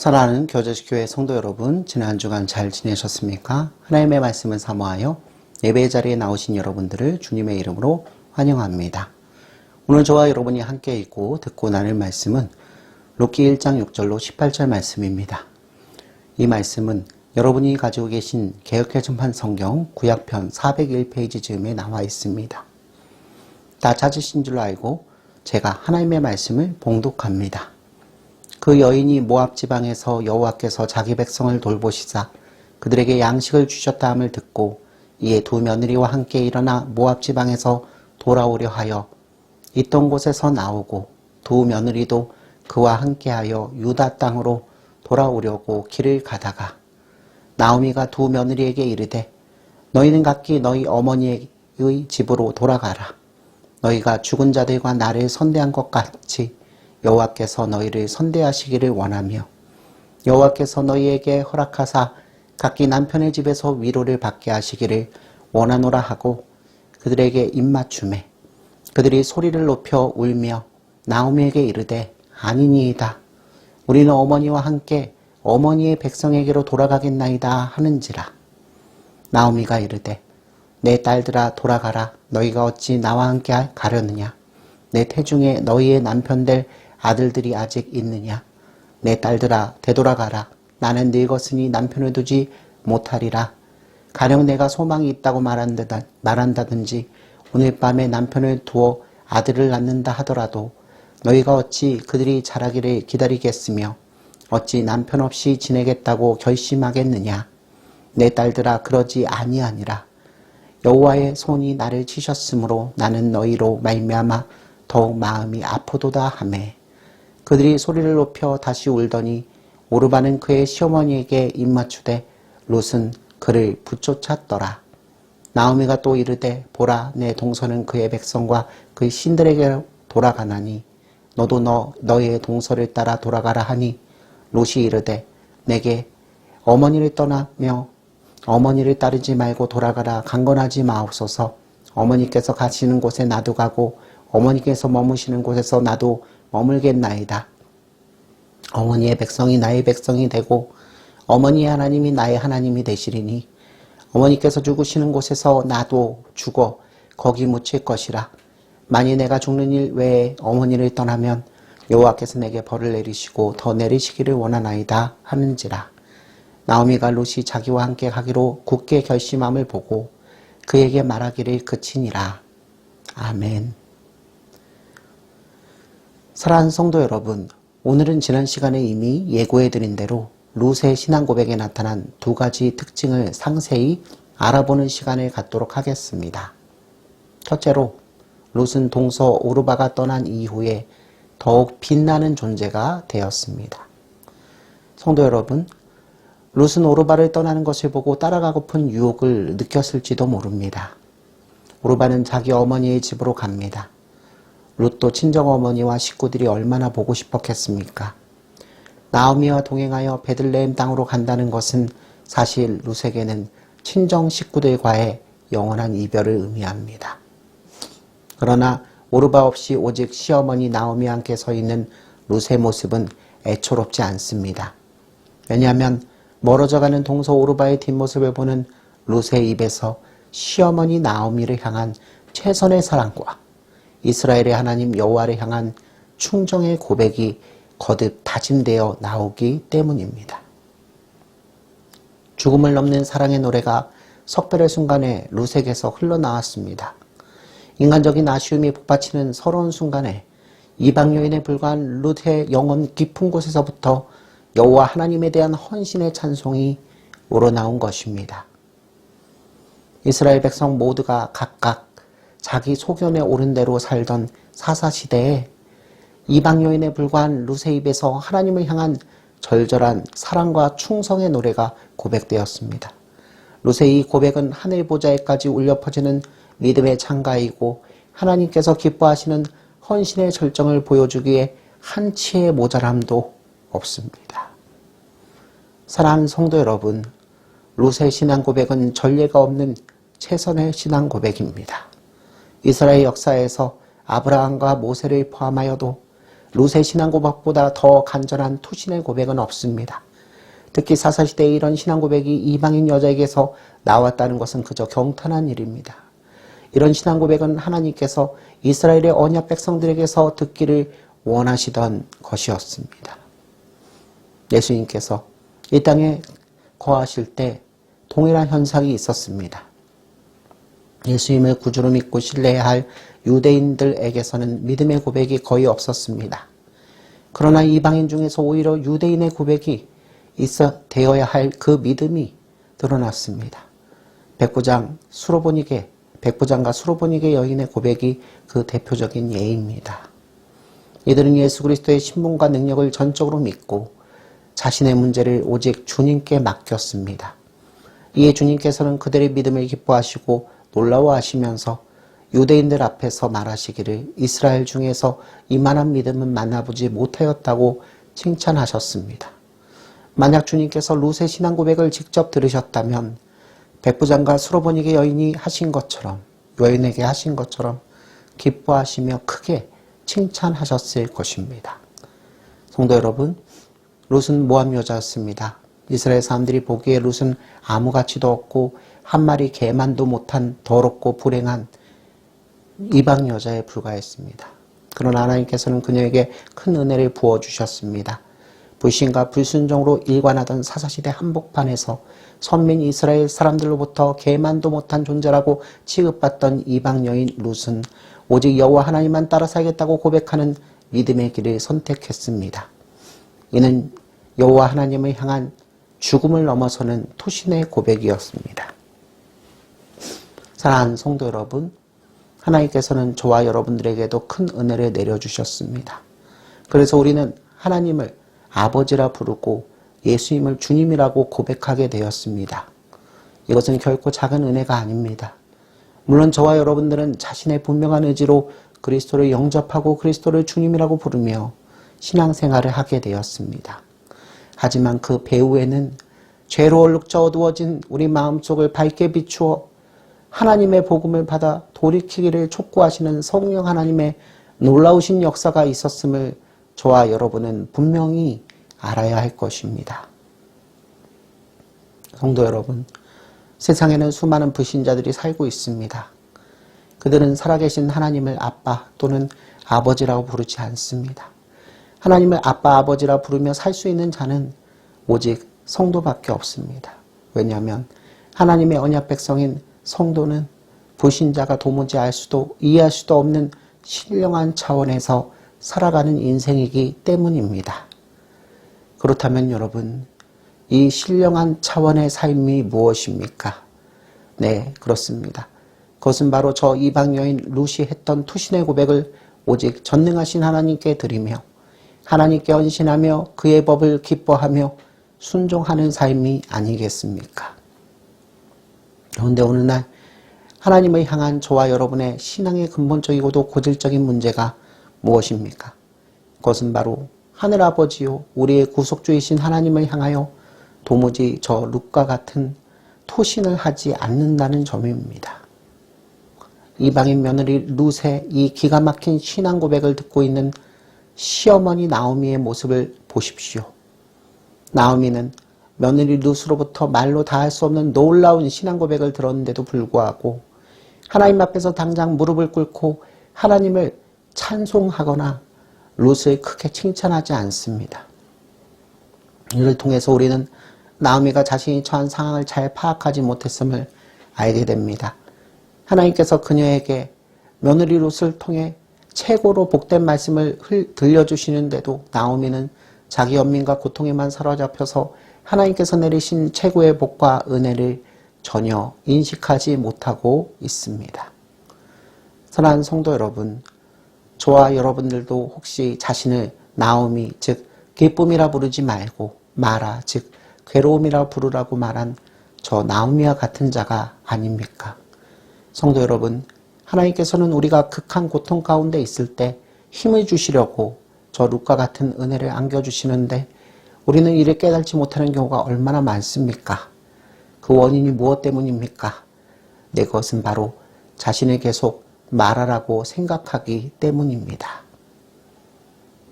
사랑하는 교제식 교회 성도 여러분, 지난 한 주간 잘 지내셨습니까? 하나님의 말씀을 사모하여 예배 자리에 나오신 여러분들을 주님의 이름으로 환영합니다. 오늘 저와 여러분이 함께 읽고 듣고 나눌 말씀은 로키 1장 6절로 18절 말씀입니다. 이 말씀은 여러분이 가지고 계신 개혁개정판 성경 구약편 401페이지 즈음에 나와 있습니다. 다 찾으신 줄 알고 제가 하나님의 말씀을 봉독합니다. 그 여인이 모압 지방에서 여호와께서 자기 백성을 돌보시사 그들에게 양식을 주셨다함을 듣고 이에 두 며느리와 함께 일어나 모압 지방에서 돌아오려 하여 있던 곳에서 나오고 두 며느리도 그와 함께하여 유다 땅으로 돌아오려고 길을 가다가 나오미가 두 며느리에게 이르되 너희는 각기 너희 어머니의 집으로 돌아가라. 너희가 죽은 자들과 나를 선대한 것 같이 여호와께서 너희를 선대하시기를 원하며 여호와께서 너희에게 허락하사 각기 남편의 집에서 위로를 받게 하시기를 원하노라 하고 그들에게 입맞춤에 그들이 소리를 높여 울며 나오미에게 이르되 아니니이다. 우리는 어머니와 함께 어머니의 백성에게로 돌아가겠나이다 하는지라. 나오미가 이르되 내 딸들아 돌아가라. 너희가 어찌 나와 함께 가려느냐? 내 태중에 너희의 남편들 아들들이 아직 있느냐? 내 딸들아 되돌아가라. 나는 늙었으니 남편을 두지 못하리라. 가령 내가 소망이 있다고 말한다, 말한다든지 오늘 밤에 남편을 두어 아들을 낳는다 하더라도 너희가 어찌 그들이 자라기를 기다리겠으며 어찌 남편 없이 지내겠다고 결심하겠느냐? 내 딸들아 그러지 아니하니라. 여호와의 손이 나를 치셨으므로 나는 너희로 말미암아 더욱 마음이 아프도다 하매 그들이 소리를 높여 다시 울더니 오르바는 그의 시어머니에게 입맞추되 롯은 그를 붙쫓았더라. 나오미가 또 이르되 보라 내 동서는 그의 백성과 그의 신들에게 돌아가나니 너도 너 너의 동서를 따라 돌아가라 하니 롯이 이르되 내게 어머니를 떠나며 어머니를 따르지 말고 돌아가라 강건하지 마옵소서 어머니께서 가시는 곳에 나도 가고 어머니께서 머무시는 곳에서 나도 머물겠나이다. 어머니의 백성이 나의 백성이 되고 어머니의 하나님이 나의 하나님이 되시리니 어머니께서 죽으시는 곳에서 나도 죽어 거기 묻힐 것이라. 만일 내가 죽는 일 외에 어머니를 떠나면 여호와께서 내게 벌을 내리시고 더 내리시기를 원하나이다 하는지라. 나오미가 롯이 자기와 함께 가기로 굳게 결심함을 보고 그에게 말하기를 그치니라. 아멘. 사랑하는 성도 여러분, 오늘은 지난 시간에 이미 예고해드린 대로 룻의 신앙 고백에 나타난 두 가지 특징을 상세히 알아보는 시간을 갖도록 하겠습니다. 첫째로, 룻은 동서 오르바가 떠난 이후에 더욱 빛나는 존재가 되었습니다. 성도 여러분, 룻은 오르바를 떠나는 것을 보고 따라가고픈 유혹을 느꼈을지도 모릅니다. 오르바는 자기 어머니의 집으로 갑니다. 룻도 친정어머니와 식구들이 얼마나 보고 싶었겠습니까? 나오미와 동행하여 베들레헴 땅으로 간다는 것은 사실 룻에게는 친정 식구들과의 영원한 이별을 의미합니다. 그러나 오르바 없이 오직 시어머니 나오미와 함께 서 있는 룻의 모습은 애초롭지 않습니다. 왜냐하면 멀어져가는 동서 오르바의 뒷모습을 보는 룻의 입에서 시어머니 나오미를 향한 최선의 사랑과 이스라엘의 하나님 여호와를 향한 충정의 고백이 거듭 다짐되어 나오기 때문입니다. 죽음을 넘는 사랑의 노래가 석별의 순간에 루색에서 흘러나왔습니다. 인간적인 아쉬움이 북받치는 서러운 순간에 이방 여인에 불과한 룻의 영혼 깊은 곳에서부터 여호와 하나님에 대한 헌신의 찬송이 우러나온 것입니다. 이스라엘 백성 모두가 각각 자기 소견에 오른 대로 살던 사사시대에 이방 여인에 불과한 루세 입에서 하나님을 향한 절절한 사랑과 충성의 노래가 고백되었습니다. 루세의 고백은 하늘 보좌에까지 울려 퍼지는 믿음의 창가이고 하나님께서 기뻐하시는 헌신의 절정을 보여주기에 한치의 모자람도 없습니다. 사랑하는 성도 여러분, 루세 신앙 고백은 전례가 없는 최선의 신앙 고백입니다. 이스라엘 역사에서 아브라함과 모세를 포함하여도 루세 신앙 고백보다 더 간절한 투신의 고백은 없습니다. 특히 사사시대에 이런 신앙 고백이 이방인 여자에게서 나왔다는 것은 그저 경탄한 일입니다. 이런 신앙 고백은 하나님께서 이스라엘의 언약 백성들에게서 듣기를 원하시던 것이었습니다. 예수님께서 이 땅에 거하실 때 동일한 현상이 있었습니다. 예수님을 구주로 믿고 신뢰해야 할 유대인들에게서는 믿음의 고백이 거의 없었습니다. 그러나 이방인 중에서 오히려 유대인의 고백이 있어 되어야 할 그 믿음이 드러났습니다. 백부장 수로보니게 백부장과 수로보니게 여인의 고백이 그 대표적인 예입니다. 이들은 예수 그리스도의 신분과 능력을 전적으로 믿고 자신의 문제를 오직 주님께 맡겼습니다. 이에 주님께서는 그들의 믿음을 기뻐하시고 놀라워하시면서 유대인들 앞에서 말하시기를 이스라엘 중에서 이만한 믿음은 만나보지 못하였다고 칭찬하셨습니다. 만약 주님께서 루세 신앙 고백을 직접 들으셨다면 백부장과 수로보니게 여인이 하신 것처럼 여인에게 하신 것처럼 기뻐하시며 크게 칭찬하셨을 것입니다. 성도 여러분, 룻은 모함 여자였습니다. 이스라엘 사람들이 보기에 룻은 아무 가치도 없고 한 마리 개만도 못한 더럽고 불행한 이방 여자에 불과했습니다. 그러나 하나님께서는 그녀에게 큰 은혜를 부어주셨습니다. 불신과 불순종으로 일관하던 사사시대 한복판에서 선민 이스라엘 사람들로부터 개만도 못한 존재라고 취급받던 이방 여인 룻은 오직 여호와 하나님만 따라 살겠다고 고백하는 믿음의 길을 선택했습니다. 이는 여호와 하나님을 향한 죽음을 넘어서는 토신의 고백이었습니다. 사랑하는 성도 여러분, 하나님께서는 저와 여러분들에게도 큰 은혜를 내려주셨습니다. 그래서 우리는 하나님을 아버지라 부르고 예수님을 주님이라고 고백하게 되었습니다. 이것은 결코 작은 은혜가 아닙니다. 물론 저와 여러분들은 자신의 분명한 의지로 그리스도를 영접하고 그리스도를 주님이라고 부르며 신앙생활을 하게 되었습니다. 하지만 그 배후에는 죄로 얼룩져 어두워진 우리 마음속을 밝게 비추어 하나님의 복음을 받아 돌이키기를 촉구하시는 성령 하나님의 놀라우신 역사가 있었음을 저와 여러분은 분명히 알아야 할 것입니다. 성도 여러분, 세상에는 수많은 불신자들이 살고 있습니다. 그들은 살아계신 하나님을 아빠 또는 아버지라고 부르지 않습니다. 하나님을 아빠, 아버지라 부르며 살 수 있는 자는 오직 성도밖에 없습니다. 왜냐하면 하나님의 언약 백성인 성도는 불신자가 도무지 알 수도 이해할 수도 없는 신령한 차원에서 살아가는 인생이기 때문입니다. 그렇다면 여러분, 이 신령한 차원의 삶이 무엇입니까? 네, 그렇습니다. 그것은 바로 저 이방 여인 루시 했던 투신의 고백을 오직 전능하신 하나님께 드리며 하나님께 헌신하며 그의 법을 기뻐하며 순종하는 삶이 아니겠습니까? 그런데 어느 날 하나님을 향한 저와 여러분의 신앙의 근본적이고도 고질적인 문제가 무엇입니까? 그것은 바로 하늘아버지요 우리의 구속주이신 하나님을 향하여 도무지 저 룩과 같은 토신을 하지 않는다는 점입니다. 이방인 며느리 룻의 이 기가 막힌 신앙 고백을 듣고 있는 시어머니 나오미의 모습을 보십시오. 나오미는 며느리 룻으로부터 말로 다 할 수 없는 놀라운 신앙 고백을 들었는데도 불구하고 하나님 앞에서 당장 무릎을 꿇고 하나님을 찬송하거나 룻을 크게 칭찬하지 않습니다. 이를 통해서 우리는 나오미가 자신이 처한 상황을 잘 파악하지 못했음을 알게 됩니다. 하나님께서 그녀에게 며느리 룻을 통해 최고로 복된 말씀을 들려주시는데도 나오미는 자기 연민과 고통에만 사로잡혀서 하나님께서 내리신 최고의 복과 은혜를 전혀 인식하지 못하고 있습니다. 사랑하는 성도 여러분, 저와 여러분들도 혹시 자신을 나오미, 즉 기쁨이라 부르지 말고 마라, 즉 괴로움이라 부르라고 말한 저 나오미와 같은 자가 아닙니까? 성도 여러분, 하나님께서는 우리가 극한 고통 가운데 있을 때 힘을 주시려고 저 룩과 같은 은혜를 안겨주시는데 우리는 이를 깨닫지 못하는 경우가 얼마나 많습니까? 그 원인이 무엇 때문입니까? 내 것은 바로 자신을 계속 말하라고 생각하기 때문입니다.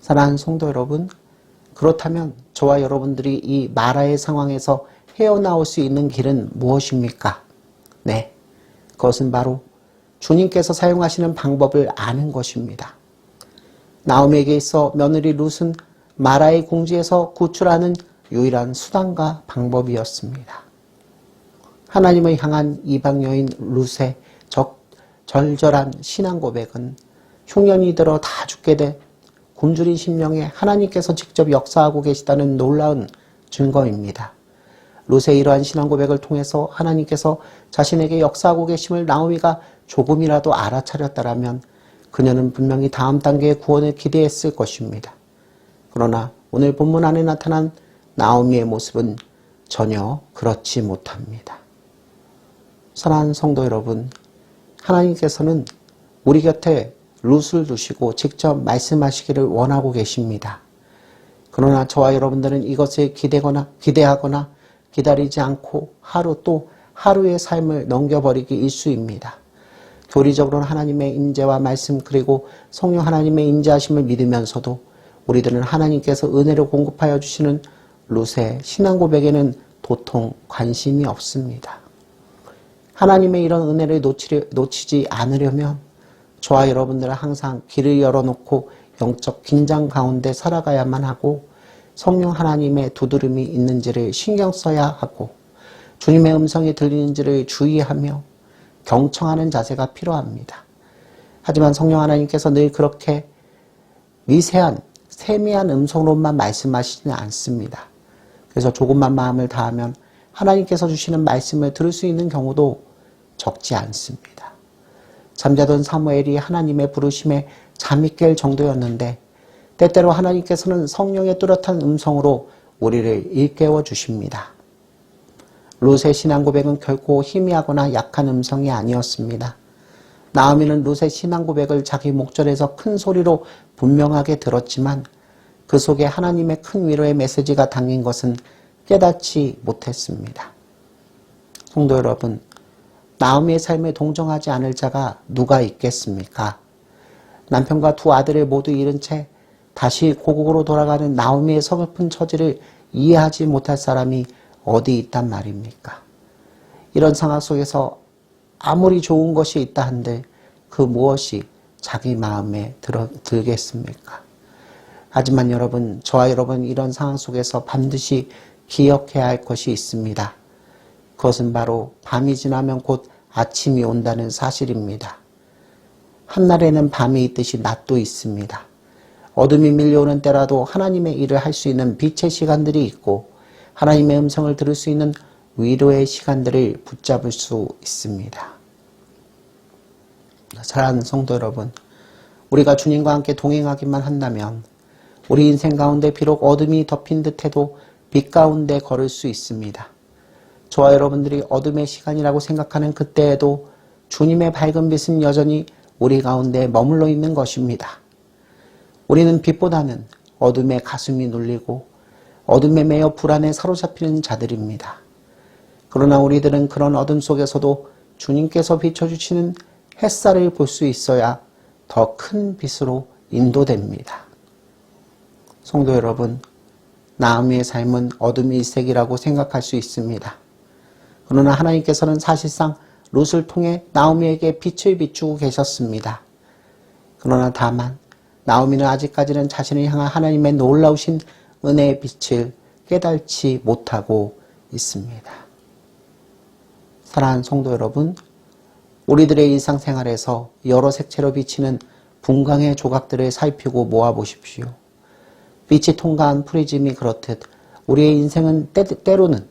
사랑하는 성도 여러분, 그렇다면 저와 여러분들이 이 마라의 상황에서 헤어나올 수 있는 길은 무엇입니까? 네. 그것은 바로 주님께서 사용하시는 방법을 아는 것입니다. 나오미에게 있어 며느리 룻은 마라의 궁지에서 구출하는 유일한 수단과 방법이었습니다. 하나님을 향한 이방 여인 룻의 적, 절절한 신앙 고백은 흉년이 들어 다 죽게 된 굶주린 심령에 하나님께서 직접 역사하고 계시다는 놀라운 증거입니다. 룻의 이러한 신앙 고백을 통해서 하나님께서 자신에게 역사하고 계심을 나오미가 조금이라도 알아차렸다라면 그녀는 분명히 다음 단계의 구원을 기대했을 것입니다. 그러나 오늘 본문 안에 나타난 나오미의 모습은 전혀 그렇지 못합니다. 사랑하는 성도 여러분, 하나님께서는 우리 곁에 룻을 두시고 직접 말씀하시기를 원하고 계십니다. 그러나 저와 여러분들은 이것을 기대거나 기대하거나 기다리지 않고 하루 또 하루의 삶을 넘겨버리기 일수입니다. 교리적으로는 하나님의 임재와 말씀 그리고 성령 하나님의 임재하심을 믿으면서도 우리들은 하나님께서 은혜를 공급하여 주시는 룻의 신앙 고백에는 도통 관심이 없습니다. 하나님의 이런 은혜를 놓치, 놓치지 않으려면 저와 여러분들은 항상 길을 열어놓고 영적 긴장 가운데 살아가야만 하고 성령 하나님의 두드름이 있는지를 신경 써야 하고 주님의 음성이 들리는지를 주의하며 경청하는 자세가 필요합니다. 하지만 성령 하나님께서 늘 그렇게 미세한 세미한 음성으로만 말씀하시지는 않습니다. 그래서 조금만 마음을 다하면 하나님께서 주시는 말씀을 들을 수 있는 경우도 적지 않습니다. 잠자던 사무엘이 하나님의 부르심에 잠이 깰 정도였는데 때때로 하나님께서는 성령의 뚜렷한 음성으로 우리를 일깨워 주십니다. 롯의 신앙 고백은 결코 희미하거나 약한 음성이 아니었습니다. 나오미는 롯의 신앙 고백을 자기 목전에서 큰 소리로 분명하게 들었지만 그 속에 하나님의 큰 위로의 메시지가 담긴 것은 깨닫지 못했습니다. 성도 여러분, 나오미의 삶에 동정하지 않을 자가 누가 있겠습니까? 남편과 두 아들을 모두 잃은 채 다시 고국으로 돌아가는 나오미의 서글픈 처지를 이해하지 못할 사람이 어디 있단 말입니까? 이런 상황 속에서 아무리 좋은 것이 있다 한들 그 무엇이 자기 마음에 들어, 들겠습니까? 하지만 여러분, 저와 여러분 이런 상황 속에서 반드시 기억해야 할 것이 있습니다. 그것은 바로 밤이 지나면 곧 아침이 온다는 사실입니다. 한날에는 밤이 있듯이 낮도 있습니다. 어둠이 밀려오는 때라도 하나님의 일을 할 수 있는 빛의 시간들이 있고 하나님의 음성을 들을 수 있는 위로의 시간들을 붙잡을 수 있습니다. 사랑하는 성도 여러분, 우리가 주님과 함께 동행하기만 한다면 우리 인생 가운데 비록 어둠이 덮인 듯해도 빛 가운데 걸을 수 있습니다. 저와 여러분들이 어둠의 시간이라고 생각하는 그때에도 주님의 밝은 빛은 여전히 우리 가운데 머물러 있는 것입니다. 우리는 빛보다는 어둠에 가슴이 눌리고 어둠에 매여 불안에 사로잡히는 자들입니다. 그러나 우리들은 그런 어둠 속에서도 주님께서 비춰주시는 햇살을 볼 수 있어야 더 큰 빛으로 인도됩니다. 성도 여러분, 나오미의 삶은 어둠의 일색이라고 생각할 수 있습니다. 그러나 하나님께서는 사실상 롯을 통해 나오미에게 빛을 비추고 계셨습니다. 그러나 다만 나오미는 아직까지는 자신을 향한 하나님의 놀라우신 은혜의 빛을 깨달지 못하고 있습니다. 사랑하는 성도 여러분, 우리들의 일상생활에서 여러 색채로 비치는 분광의 조각들을 살피고 모아보십시오. 빛이 통과한 프리즘이 그렇듯 우리의 인생은 때, 때로는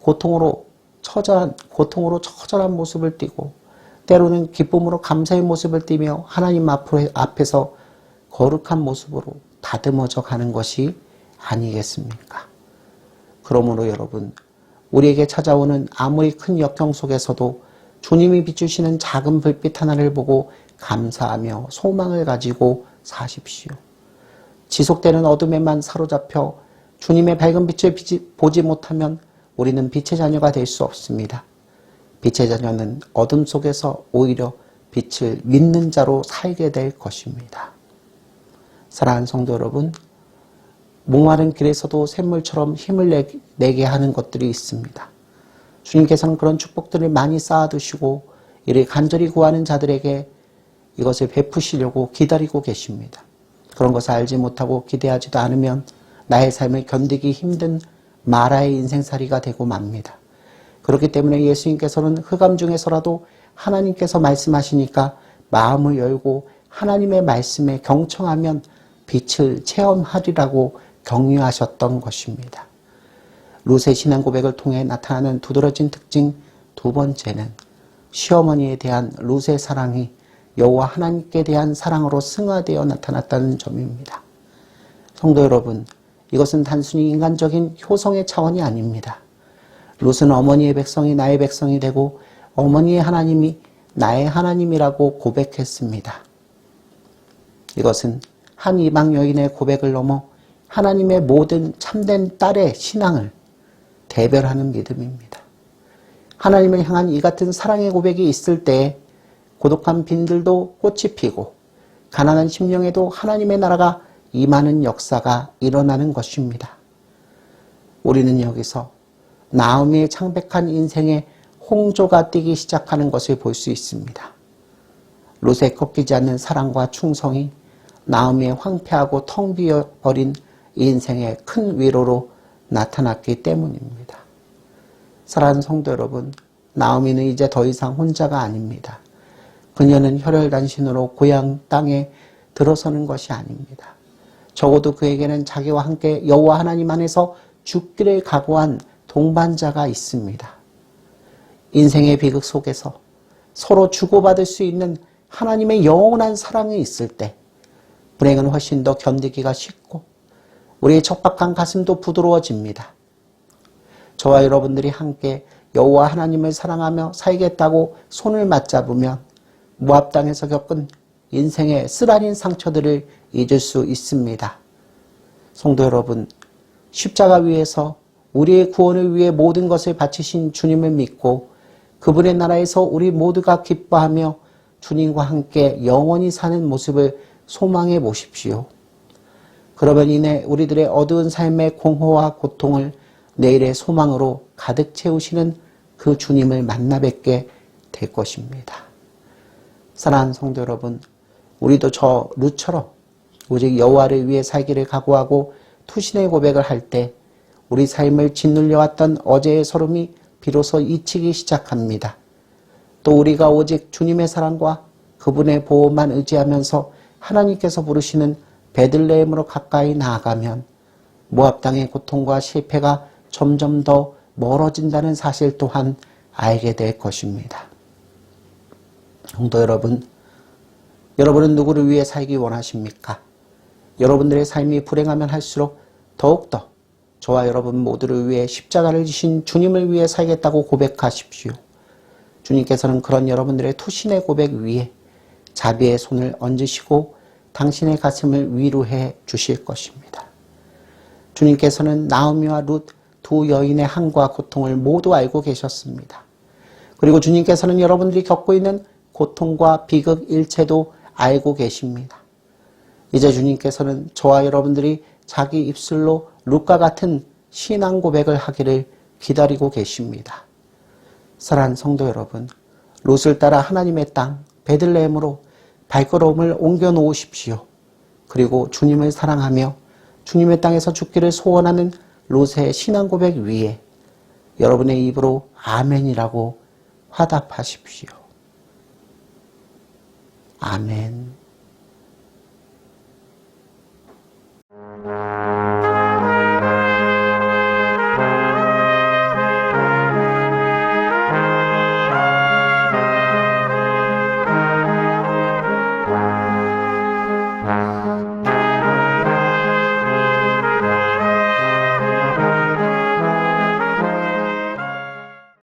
고통으로 처절한, 고통으로 처절한 모습을 띠고 때로는 기쁨으로 감사의 모습을 띠며 하나님 앞으로, 앞에서 거룩한 모습으로 다듬어져 가는 것이 아니겠습니까? 그러므로 여러분, 우리에게 찾아오는 아무리 큰 역경 속에서도 주님이 비추시는 작은 불빛 하나를 보고 감사하며 소망을 가지고 사십시오. 지속되는 어둠에만 사로잡혀 주님의 밝은 빛을 보지 못하면 우리는 빛의 자녀가 될 수 없습니다. 빛의 자녀는 어둠 속에서 오히려 빛을 믿는 자로 살게 될 것입니다. 사랑하는 성도 여러분, 목마른 길에서도 샘물처럼 힘을 내, 내게 하는 것들이 있습니다. 주님께서는 그런 축복들을 많이 쌓아두시고 이를 간절히 구하는 자들에게 이것을 베푸시려고 기다리고 계십니다. 그런 것을 알지 못하고 기대하지도 않으면 나의 삶을 견디기 힘든 마라의 인생살이가 되고 맙니다. 그렇기 때문에 예수님께서는 흑암 중에서라도 하나님께서 말씀하시니까 마음을 열고 하나님의 말씀에 경청하면 빛을 체험하리라고 격려하셨던 것입니다. 룻의 신앙 고백을 통해 나타나는 두드러진 특징 두 번째는 시어머니에 대한 룻의 사랑이 여호와 하나님께 대한 사랑으로 승화되어 나타났다는 점입니다. 성도 여러분, 이것은 단순히 인간적인 효성의 차원이 아닙니다. 룻은 어머니의 백성이 나의 백성이 되고 어머니의 하나님이 나의 하나님이라고 고백했습니다. 이것은 한 이방 여인의 고백을 넘어 하나님의 모든 참된 딸의 신앙을 대별하는 믿음입니다. 하나님을 향한 이 같은 사랑의 고백이 있을 때 고독한 빈들도 꽃이 피고 가난한 심령에도 하나님의 나라가 임하는 역사가 일어나는 것입니다. 우리는 여기서 나오미의 창백한 인생에 홍조가 뛰기 시작하는 것을 볼 수 있습니다. 롯에 꺾이지 않는 사랑과 충성이 나오미의 황폐하고 텅 비어버린 인생의 큰 위로로 나타났기 때문입니다. 사랑하는 성도 여러분, 나오미는 이제 더 이상 혼자가 아닙니다. 그녀는 혈혈단신으로 고향 땅에 들어서는 것이 아닙니다. 적어도 그에게는 자기와 함께 여호와 하나님 안에서 죽기를 각오한 동반자가 있습니다. 인생의 비극 속에서 서로 주고받을 수 있는 하나님의 영원한 사랑이 있을 때 불행은 훨씬 더 견디기가 쉽고 우리의 척박한 가슴도 부드러워집니다. 저와 여러분들이 함께 여호와 하나님을 사랑하며 살겠다고 손을 맞잡으면 모압 땅에서 겪은 인생의 쓰라린 상처들을 잊을 수 있습니다. 성도 여러분, 십자가 위에서 우리의 구원을 위해 모든 것을 바치신 주님을 믿고 그분의 나라에서 우리 모두가 기뻐하며 주님과 함께 영원히 사는 모습을 소망해 보십시오. 그러면 이내 우리들의 어두운 삶의 공허와 고통을 내일의 소망으로 가득 채우시는 그 주님을 만나 뵙게 될 것입니다. 사랑하는 성도 여러분, 우리도 저 루처럼 오직 여호와를 위해 살기를 각오하고 투신의 고백을 할 때 우리 삶을 짓눌려왔던 어제의 서름이 비로소 잊히기 시작합니다. 또 우리가 오직 주님의 사랑과 그분의 보호만 의지하면서 하나님께서 부르시는 베들레헴으로 가까이 나아가면 모압 땅의 고통과 실패가 점점 더 멀어진다는 사실 또한 알게 될 것입니다. 성도 여러분, 여러분은 누구를 위해 살기 원하십니까? 여러분들의 삶이 불행하면 할수록 더욱더 저와 여러분 모두를 위해 십자가를 지신 주님을 위해 살겠다고 고백하십시오. 주님께서는 그런 여러분들의 투신의 고백 위에 자비의 손을 얹으시고 당신의 가슴을 위로해 주실 것입니다. 주님께서는 나오미와 룻 두 여인의 한과 고통을 모두 알고 계셨습니다. 그리고 주님께서는 여러분들이 겪고 있는 고통과 비극 일체도 알고 계십니다. 이제 주님께서는 저와 여러분들이 자기 입술로 룻과 같은 신앙 고백을 하기를 기다리고 계십니다. 사랑하는 성도 여러분, 롯을 따라 하나님의 땅 베들레헴으로 발걸음을 옮겨 놓으십시오. 그리고 주님을 사랑하며 주님의 땅에서 죽기를 소원하는 롯의 신앙 고백 위에 여러분의 입으로 아멘이라고 화답하십시오. 아멘.